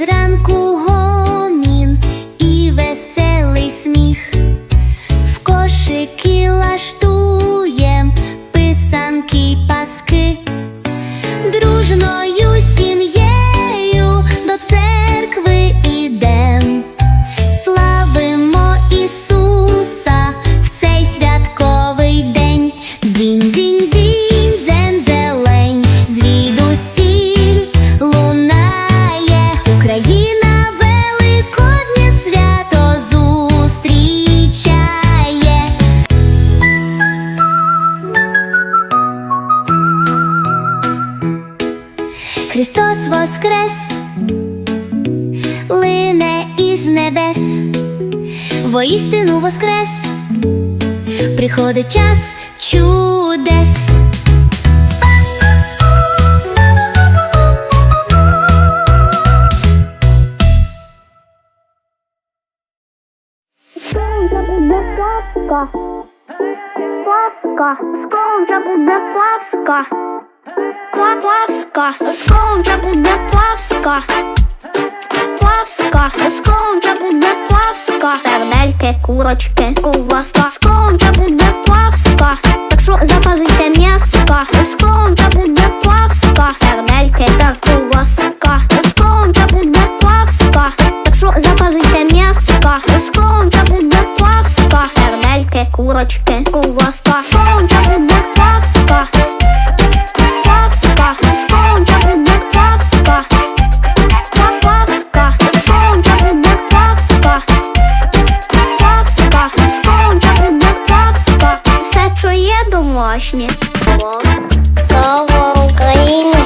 зранку гомін і веселий сміх, в кошики лаштуєм писанки. Христос Воскрес, лине із небес, воістину Воскрес, приходить час чудес. Паска, паска, скоро буде паска. Пасха. Скоро буде Пасха. Пасха. Скоро буде Пасха. Сердельки, курочки, ковбаска. Скоро буде Пасха. Так що запазуйте м'яска. Скоро буде Пасха. Сердельки та ковбаска. Скоро буде Пасха. Так що запазуйте м'яска. Скоро буде Пасха. Сердельки, курочки, ковбаска. Домашні. Слава Україні!